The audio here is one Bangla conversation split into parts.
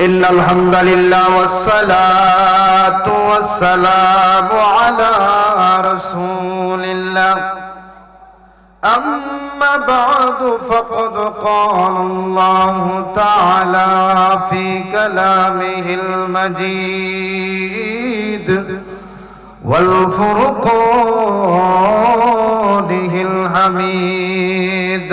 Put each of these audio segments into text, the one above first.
إن الحمد لله والصلاة والسلام على رسول الله. أما بعد فقد قال الله تعالى في كلامه المجيد والفرقانه الحميد.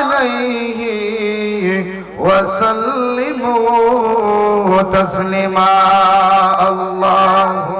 عليه وسلموا تسليما اللهم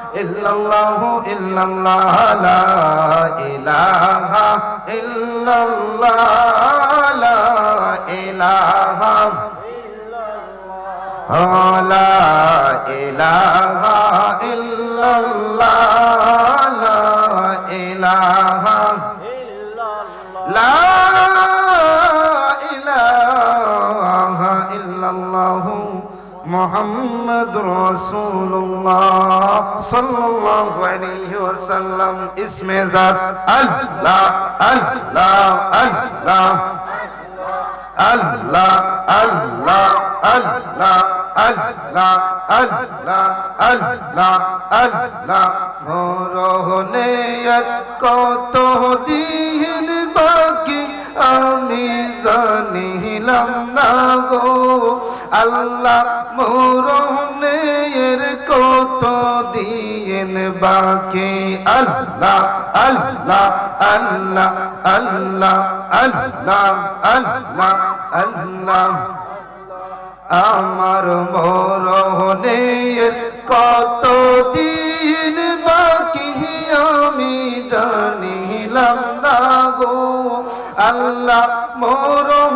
إلا الله إلا الله لا إله إلا الله لا إله لا إله إلا الله لا إله إلا الله لا إله إلا الله محمد رسول সাল্লাল্লাহু আলাইহি ওয়াসাল্লাম, ইসমে জাত আল্লাহ আল্লাহ আল্লাহ আল্লাহ আল্লাহ আল্লাহ আল্লাহ আল্লাহ আল্লাহ আল্লাহ। মোরহনে আর কত দিন বাকি আমি জানিলাম না গো। আল্লাহ মোরহনে এর কত দিন বাকি আল্লাহ আল্লাহ আল্লাহ আল্লাহ আল্লাহ আল্লাহ আল্লাহ। আমার মরহনের কত দিন বাকি আমি জানিলাম না গো। আল্লাহ মরহনের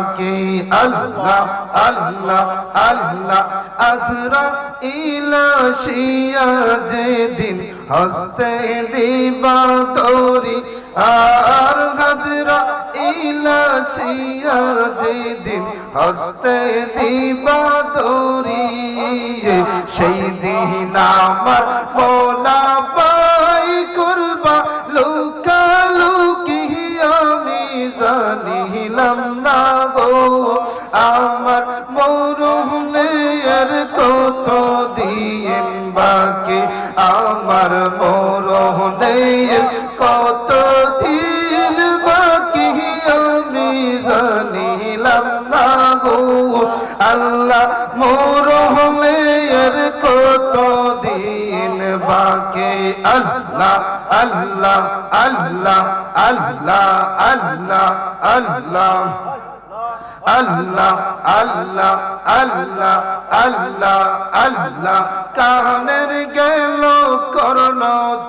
বাকি আল্লাহ আল্লাহ আল্লাহ আজরা হস্তে দিবা তোরি, আর গাজরা ইলাশিয়া যেদিন হস্তে দিবা তোরি, সেই দিন আমার মোলা আল্লাহ আল্লাহ আল্লাহ আল্লাহ আল্লাহ। আল্লাহ আল্লাহ আল্লাহ আল্লাহ আল্লাহ। কানের গেল করণ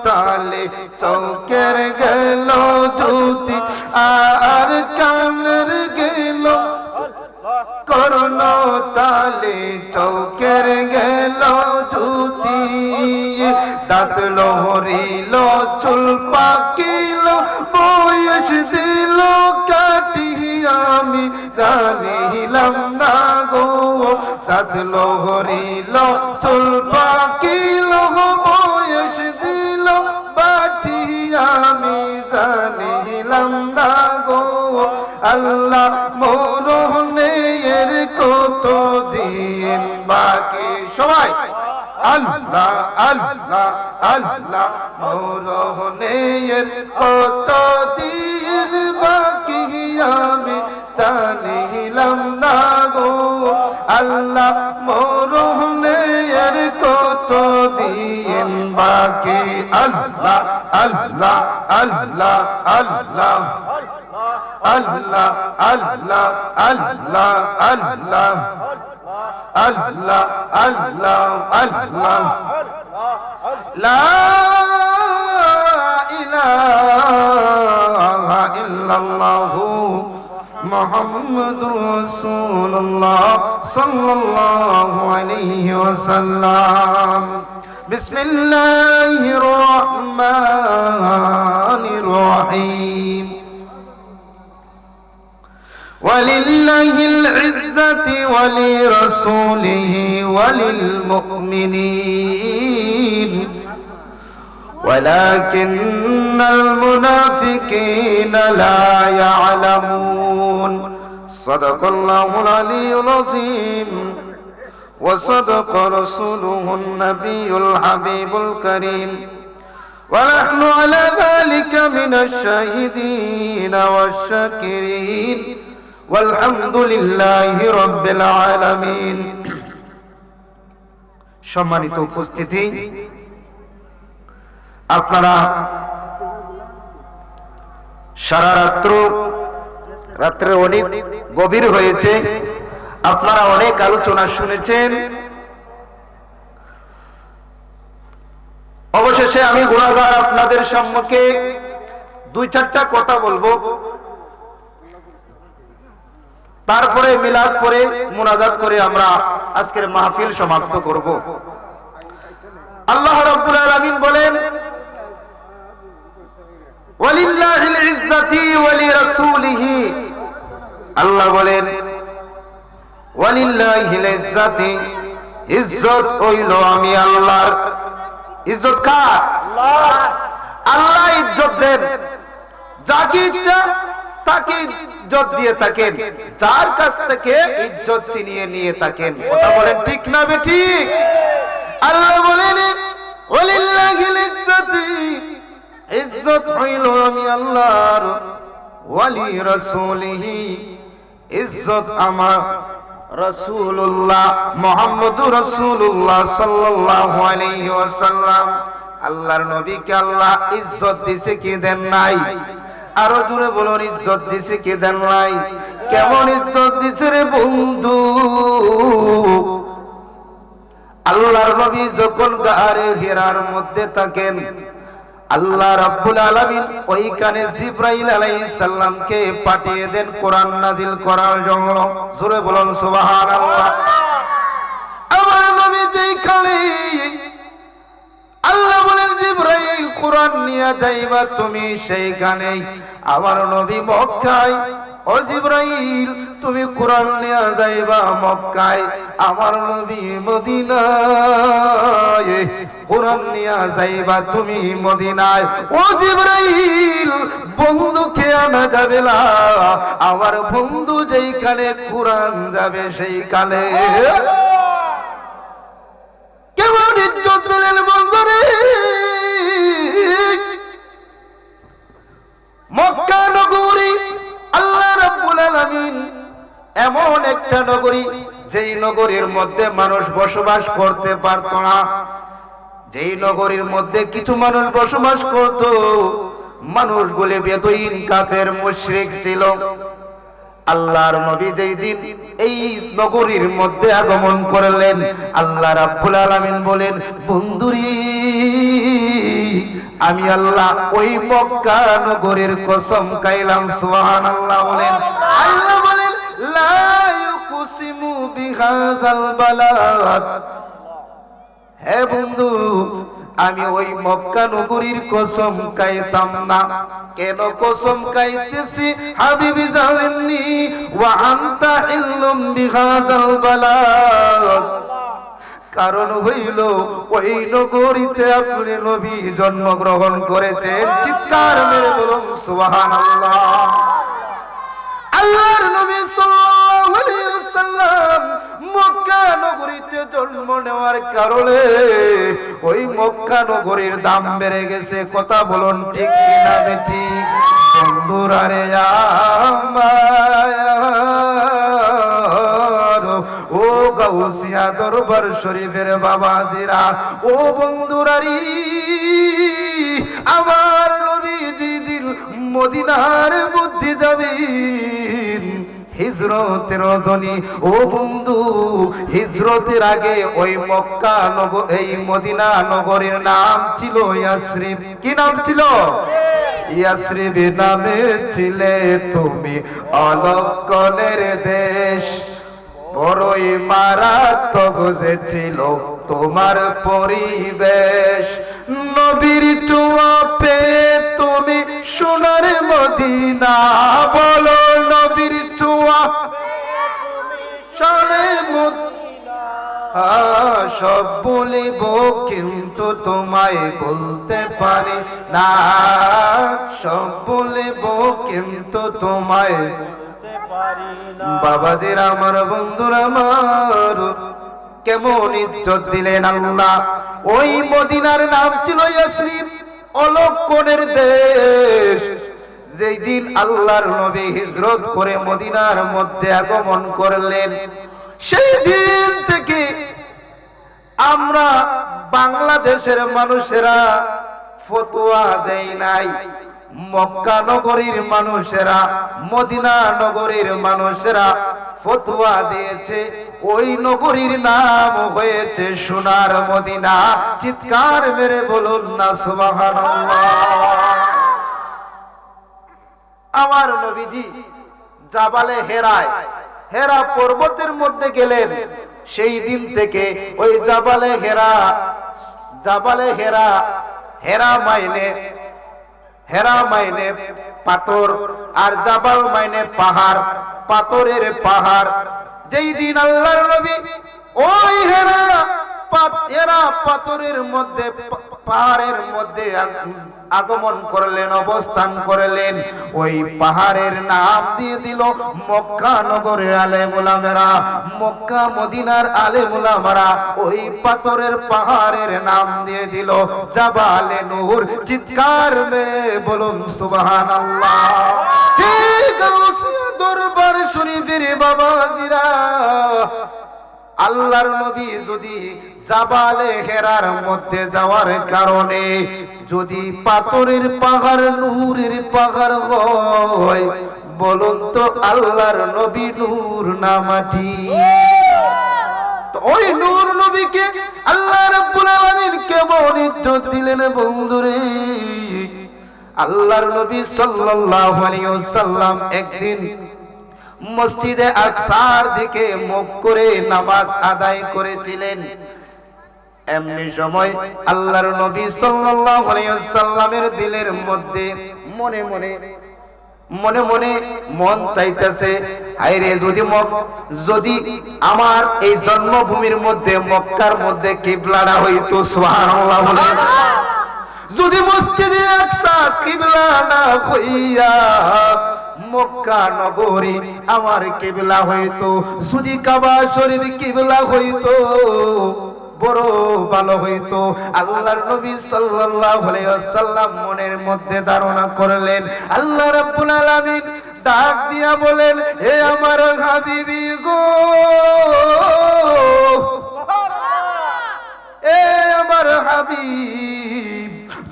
তালে চৌকের গেল জ্যোতি, আর কানের গেল করণ তালে চৌকের গেল জ্যোতি। দাঁত লহরিল চুল পাকিল, বয়স দিল কাটি আমি জানিলাম না গো। দাঁত লহরিল, চুল পাকিল, বয়স দিল বাটি আমি জানিলাম না গো। আল্লাহ কত দিন বাকি আমি জানিলাম না গো। আল্লাহ মরণের কত দিন বাকি? আল্লাহ আল্লাহ আল্লাহ আল্লাহ। আল্লাহ আল্লাহ আল্লাহ আল্লাহ। আল্লাহ আল্লাহ আল্লাহ। লা إلا الله محمد رسول الله صلى الله عليه وسلم. بسم الله الرحمن الرحيم. ولله العزة ولرسوله وللمؤمنين. ولكن المنافقين لا يعلمون صدق الله العلي العظيم وصدق رسوله النبي الحبيب الكريم ونحن على ذلك من الشاهدين والشاكرين والحمد لله رب العالمين সম্মানিত উপস্থিতি আপনারা সারা রাত্র, রাত্রে অনেক গভীর হয়েছে। আপনারা অনেক আলোচনা শুনেছেন। অবশেষে আমি গুণাগার আপনাদের সম্মুখে দুই চারটা কথা বলব। তারপরে, মিলাদ করে মোনাজাত করে আমরা আজকের মাহফিল সমাপ্ত করব। আল্লাহ রাব্বুল আলামিন বলেন আল্লাহ বলেন ইজ্জত হইল আমি আল্লাহর। ইজ্জত কার? আল্লাহ ইজ্জত দেন। যাকে ইচ্ছা তাকে ইজ্জত দিয়ে থাকেন। যার কাছ থেকে ইজ্জত ছিনিয়ে নিয়ে থাকেন। বলেন ঠিক না বে ঠিক? আল্লাহ বলেন আল্লাহর ওয়ালি রাসূলিহি। ইজ্জত আমার আলাইহি ওয়াসাল্লাম। আল্লাহর নবীকে আল্লাহ ইজ্জত দিছে কি দেন নাই? আরও জোরে বলুন, ইজ্জত দিছে কি দেন নাই? কেমন ইজ্জত দিছে রে বন্ধু? আল্লাহর নবী যখন গারে হেরার মধ্যে থাকেন আল্লাহ রাব্বুল আলামিন ওইখানে জিব্রাইল আলাইহিস সালামকে পাঠিয়ে দেন কোরআন নাজিল করার জন্য। জোরে বলুন সুবহানাল্লাহ। আমার নবী যেইখানে, আল্লাহ বলেন, জিব্রাইল, কোরআন নিয়ে যাইবা তুমি সেইখানেই। আমার নবী মক্কায় ও জিব্রাইল, তুমি কোরআন নিয়ে যাইবা মক্কায়। আমার নবী মদিনায় কোরআন নিয়ে যাইবা তুমি মদিনায়। ও জিব্রাইল বন্ধুকে আনা যাবে না। আমার বন্ধু যেইখানে কোরআন যাবে সেইখানে। কেমন ইজ্জত দিলেন বন্ধুরে? মক্কা নগরী একটা নগরী, যেই নগরীর মধ্যে মানুষ বসবাস করতে পারত না। যেই নগরীর মধ্যে কিছু মানুষ বসবাস করত, মানুষগুলি বেদইন, কাফের, মুশরিক ছিল। আল্লাহর নবী যেই দিন এই নগরীর মধ্যে আগমন করলেন, আল্লাহ রাব্বুল আলামিন বলেন, বন্ধুরি, আমি আল্লাহ ওই মক্কা নগরীর কসম খাইলাম। সুবহানাল্লাহ বলেন। আল্লাহ বলেন, লা হে বন্ধু, আমি ওই মক্কা নগরীর কসম খাইতাম না। কেন কসম খাইতেছি? হাবিবি জানেননি? ওয়া আনতা ইল্লুম বিহাযাল বালাদ। কারণ হইল, ওই নগরীতে আপনি নবী জন্মগ্রহণ করেছেন। চিৎকার মেরে বলুন, সুবহানাল্লাহ। আল্লাহর নবী সাল্লাল্লাহু ওয়াসাল্লাম মক্কা নগরীতে জন্ম নেওয়ার কারণে ওই মক্কা নগরীর দাম বেড়ে গেছে। কথা বলুন ঠিক কিনা ঠিক বন্ধুরা ও গাউসিয়া দরবার শরীফের বাবাজিরা, ও বন্ধুরারি, আমার নবীজি মদিনার মধ্যে যাবেন হিজরতের ও বন্ধু, হিজরতের আগে ওই মক্কা নগর এই মদিনা নগরের নাম ছিল কি নাম ছিল? নামে ছিলে তুমি অলক্ষণের দেশ। বড়ই মারাত্মক যে তোমার পরিবেশ। নবীর চুয়া পেয়ে তুমি সোনার মদিনা, বলো নবীর চুয়া। সালে সব বলিব, কিন্তু তোমায় বলতে পারি না। সব বলিব, কিন্তু তোমায় বাবাদের আমার বন্ধুরা আমার কেমন ইজ্জত দিলেন আল্লাহ। ওই মদিনার নাম ছিল ইয়াসরিব অলক্ষণের দেশ। যেই দিন আল্লাহর নবী হিজরত করে মদিনার মধ্যে আগমন করলেন, সেই দিন থেকে আমরা বাংলাদেশের মানুষেরা ফতোয়া দেই নাই। মক্কা নগরীর মানুষেরা, মদিনা নগরীর মানুষেরা ফতোয়া দিয়েছে। ওই নগরীর নাম হয়েছে সোনার মদিনা। চিৎকার মেরে বলুন না, সুবহানাল্লাহ। আমার নবীজি জাবালে হেরায়। হেরা পর্বতের মধ্যে গেলেন। সেই দিন থেকে ওই জাবালে হেরা জাবালে হেরা হেরা মাইনে হেরা মাইনে পাথর আর জাবাল মাইনে পাহাড়, পাথরের পাহাড়। যেই দিন আল্লাহর নবী ওই হেরা পাথরের মধ্যে পাহাড়ের মধ্যে আগমন করলেন, অবস্থান করলেন। ওই পাহাড়ের নাম দিয়ে দিল মক্কা নগরের আলে মুলামেরা, মক্কা মদিনার আলে মুলামারা। ওই পাথরের পাহাড়ের নাম দিয়ে দিল জাবালে নূর। চিৎকার মেরে বলুন, সুবহানাল্লাহ। হে শুনি দরবার বাবা জিরা আল্লাহর নবী যদি জাবালে হেরার মধ্যে যাওয়ার কারণে যদি পাথরের পাহাড় নূরের পাহাড় হয়, বলুন তো আল্লাহর নবী নূর না মাটি? ওই নূর নবীকে আল্লাহ রাব্বুল আলামিন কেমন ইজ্জত দিলেন বন্ধুরে? আল্লাহর নবী সাল্লাল্লাহু আলাইহি ওয়াসাল্লাম একদিন মসজিদে আকসার দিকে মুখ করে নামাজ আদায় করেছিলেন। এমনি সময় আল্লাহর নবী সাল্লাল্লাহু আলাইহি ওয়াসাল্লামের দিলের মধ্যে মনে মনে মনে মনে মন চাইতেছে আইরে যদি যদি আমার এই জন্মভূমির মধ্যে, মক্কার মধ্যে কিবলাটা হইতো, সুবহানাল্লাহ বলেন যদি মসজিদে আকসা কিবলা না হইয়া মক্কা নগরী আমার কিবলা হইতো, যদি কাবা শরীফ কিবলা হইতো বড় ভালো হইতো। আল্লাহর নবী সাল্লাল্লাহু আলাইহি ওয়াসাল্লাম মনের মধ্যে ধারণা করলেন আল্লাহ রাব্বুল আলামিন ডাক দিয়া বলেন হে আমার হাবিবি গো এ আমার হাবিব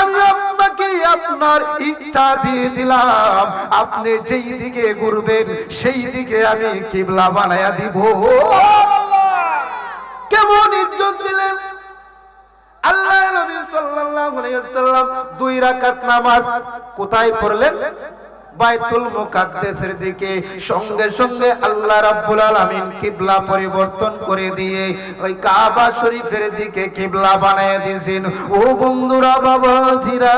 আমি আপনাকে আপনার ইচ্ছা দিয়ে দিলাম। আপনি যেই দিকে ঘুরবেন, সেই দিকে আমি কিবলা বানায়া দিব। কেমন ইজ্জত দিলেন? আল্লাহ নবী সাল্লাল্লাহু আলাইহি ওয়াসাল্লাম দুই রাকাত নামাজ কোথায় পড়লেন? বাইতুল মুকাদ্দাসের দিকে সঙ্গে সঙ্গে আল্লাহ রাব্বুল আলামিন কিবলা পরিবর্তন করে দিয়ে ওই কাবা শরীফের দিকে কিবলা বানায় দিয়েছেন। ও বন্ধুরা, বাবাজিরা,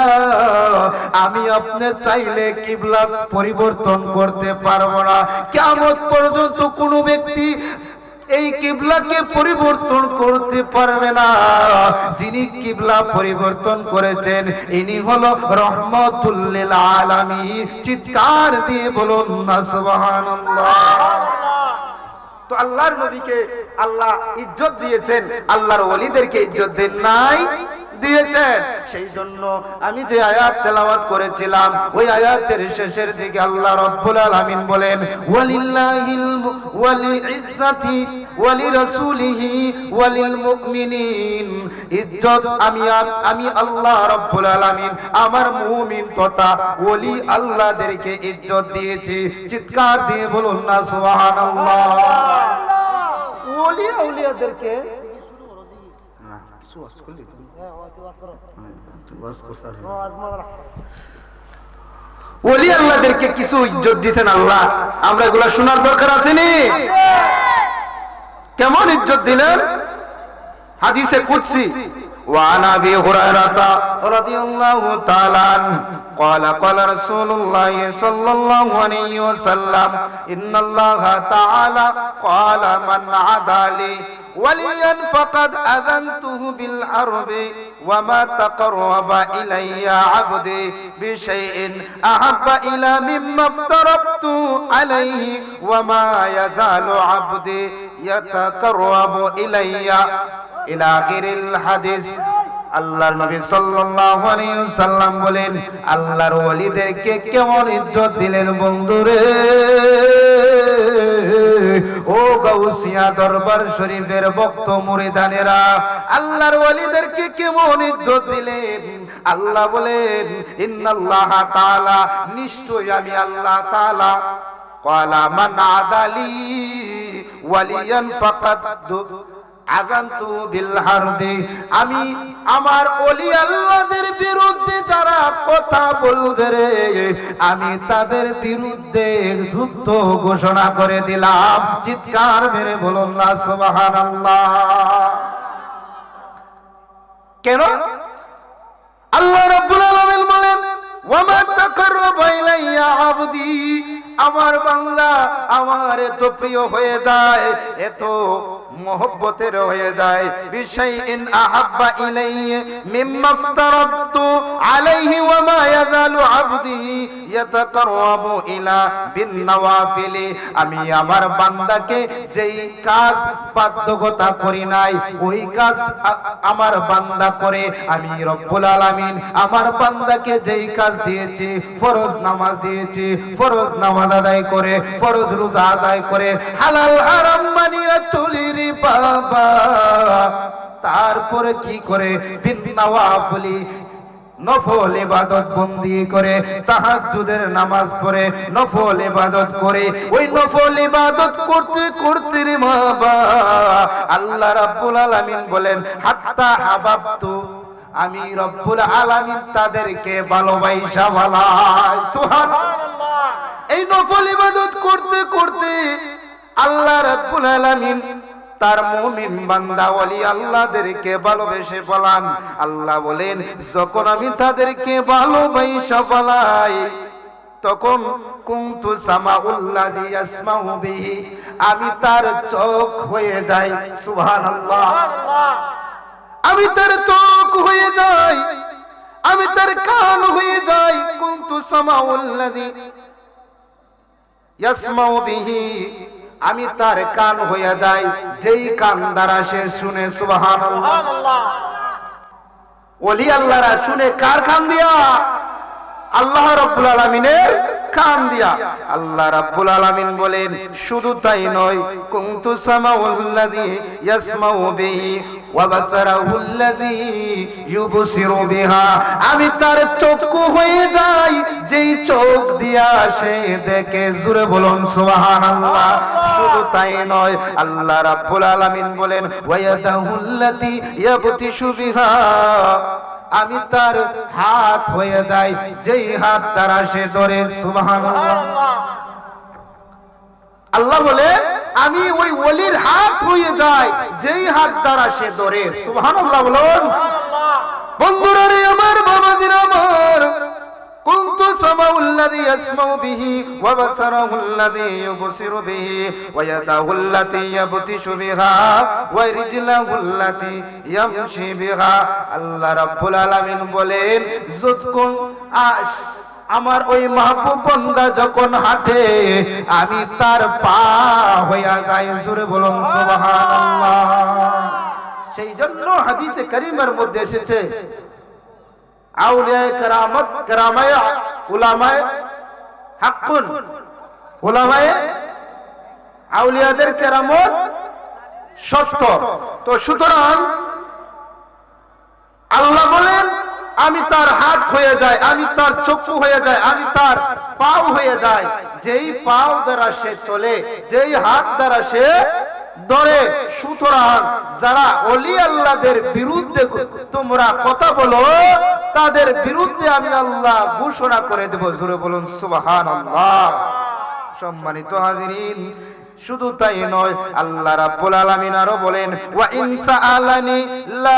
আমি আপনি চাইলে কিবলা পরিবর্তন করতে পারব না। কিয়ামত পর্যন্ত কোনো ব্যক্তি এই কিবলাকে পরিবর্তন করতে পারবে না। যিনি কিবলা পরিবর্তন করেছেন, ইনি হলো রহমতুল্লিল আলামী চিৎকার দিয়ে বলুন না, সুবহানাল্লাহ। তো আল্লাহর নবীকে আল্লাহ ইজ্জত দিয়েছেন, আল্লাহর ওলিদেরকে ইজ্জত দেন নাই। দিয়েছেন। সেই জন্য আমি যে আয়াত তেলাওয়াত করেছিলাম, ওই আয়াতের শেষের দিকে আল্লাহ রাব্বুল বলেন, ওয়ালিল্লাহিল ওয়ালি ইজ্জাতি ওয়ালি রাসূলিহি ওয়ালিল মুমিনিন ইজ্জত আমি আমি আল্লাহ রাব্বুল আলামিন, আমার মুমিন তথা ওলি আল্লাহদেরকে ইজ্জত দিয়েছি। চিৎকার দিয়ে বলুন না, সুবহানাল্লাহ। ওলি আউলিয়াদেরকে কিছু ওয়াজ করলি ওলি আল্লাহদেরকে কিছু ইজ্জত দিছেন আল্লাহ। আমরা এগুলা শোনার দরকার আছে নি? কেমন ইজ্জত দিলেন? হাদিসে কুদসি। وعن ابي هريره رضي الله تعالى عنه قال قال رسول الله صلى الله عليه وسلم ان الله تعالى قال من عادى لي وليا فقد اذنته بالحرب وما تقرب الي عبدي بشيء احب الى مما افترضت عليه وما يزال عبدي يتقرب الي ইলা আখিরিল হাদিস আল্লাহর নবী সাল্লাল্লাহু আলাইহি সাল্লাম বলেন আল্লাহর ওলিদেরকে কেমন ইজ্জত দিলেন বন্ধুরে ও গাউসিয়া দরবার শরীফের ভক্ত মুরিদানেরা আল্লাহর ওলিদেরকে কেমন ইজ্জত দিলেন আল্লাহ বলেন ইন্নাল্লাহ তাআলা নিশ্চয় আমি আল্লাহ তাআলা قال من عادى لي وليا فقد আগান্তু বিল আমি আমার ওলি আল্লাহদের বিরুদ্ধে যারা কথা বলবে রে, আমি তাদের বিরুদ্ধে যুদ্ধ ঘোষণা করে দিলাম। চিৎকার মেরে বলুন না, সুবহানাল্লাহ। কেন? আল্লাহ রাব্বুল আলামিন বলেন আমার বাংলা আমার এত প্রিয় হয়ে যায়, এত মোহব্বতের হয়ে যায়। বিষয় ইন আহাব্বা ইলাইহি মিম্মা ইফতারাতু আলাইহি ওয়া মা ইয়াজালু আবদি ইয়াতাকাররাবু ইলা বিন নওয়াফিলি আমি আমার বান্দাকে যেই কাজ বাধ্যকতা করি নাই, ওই কাজ আমার বান্দা করে। আমি রব্বুল আলামিন আমার বান্দাকে যেই কাজ দিয়েছি, ফরজ নামাজ দিয়েছি, ফরজ নামাজ আদায় করে, ফরজ রোজা আদায় করে, হালাল হারাম মানিয়া চলি রে বাবা, তারপরে কি করে? বিন নফল ইবাদত বন্দি করে, তাহাজ্জুদের নামাজ পড়ে, নফল ইবাদত করে। ওই নফল ইবাদত করতে করতে রে বাবা, আল্লাহ রাব্বুল আলামিন বলেন, হাত্তা হাবাবতু, আমি রব্বুল আলামিন তাদেরকে ভালোবাসা ভালাই সুবহানাল্লাহ। এই নফল ইবাদত করতে করতে আল্লাহ রাব্বুল আলামিন তার মুমিন বান্দা ওলি আল্লাহদেরকে ভালোবেসে ফলান আল্লাহ বলেন, যখন আমি তাদেরকে ভালোবাসা ফলাই তখন কুন্তু সামাউল্লাজি ইয়াসমাউ বিহি, আমি তার চোখ হয়ে যাই। সুবহানাল্লাহ। আমি তার চোখ হয়ে যাই, আমি তার কান হয়ে যাই। কুন্তু সামাউল্লাযী ইয়াসমাউ বিহি আমি তার কান হইয়া যাই, যেই কান দ্বারা সে শুনে সুবাহান ওলি আল্লাহরা শুনে কার কান দিয়া? আল্লাহ রব্বুল আলামিনের কান দিয়া। আল্লাহ রাব্বুল আলামিন বলেন, শুধু তাই নয়, কুনতু সামাউল্লাযী ইয়াসমাউ বিহি ওয়া বাসারাহুল্লাযী ইউবসিরু বিহা। আমি তার চক্ষু হয়ে যাই, যেই চোখ দিয়া সে দেখে। জুড়ে বলুন, সুবহানাল্লাহ। শুধু তাই নয়, আল্লাহ রাব্বুল আলামিন বলেন ওয়ায়াদাহুল্লাতী ইয়াবতিশু বিহা। আমি তার হাত হয়ে যাই, যেই হাত দ্বারা সে ধরে সুবহানাল্লাহ। আল্লাহ বলে আমি ওই ওলির হাত হয়ে যাই যেই হাত দ্বারা সে ধরে সুবহানাল্লাহ বলুন বন্ধুরা রে আমার বাবাজির আমার كنت سمع الذي يسمع به وبصره الذي يبصر به ويده التي يبطش بها ورجله التي يمشي بها আল্লাহ রাব্বুল আলামিন বলেন যতক্ষণ আস আমার ওই মাহবুব বান্দা যখন হাঁটে, আমি তার পা হইয়া যাই, জোরে বলুন, সুবহানাল্লাহ। সেই জন্য হাদিসে করিমের মধ্যে এসেছে আউলিয়ায়ে কেরামত, কেরামায়ে, উলামায়ে, হাক্কুন, উলামায়ে, আউলিয়াদের কেরামত সত্য। তো সুতরাং আল্লাহ বলেন আমি তার হাত হয়ে যায়, আমি তার চক্ষু হয়ে যায়, আমি তার পাও হয়ে যায়। যেই পাও দ্বারা সে চলে, যেই হাত দ্বারা সে ধরে। সুতরাং যারা অলি আল্লাহদের বিরুদ্ধে তোমরা কথা বলো, তাদের বিরুদ্ধে আমি আল্লাহ ঘোষণা করে দেব। জোরে বলুন সুবাহান আল্লাহ সম্মানিত হাজিরিন, শুধু তাই নয়, আল্লাহ রাব্বুল আলামিন আরও বলেন, ওয়া ইনসা আলানি লা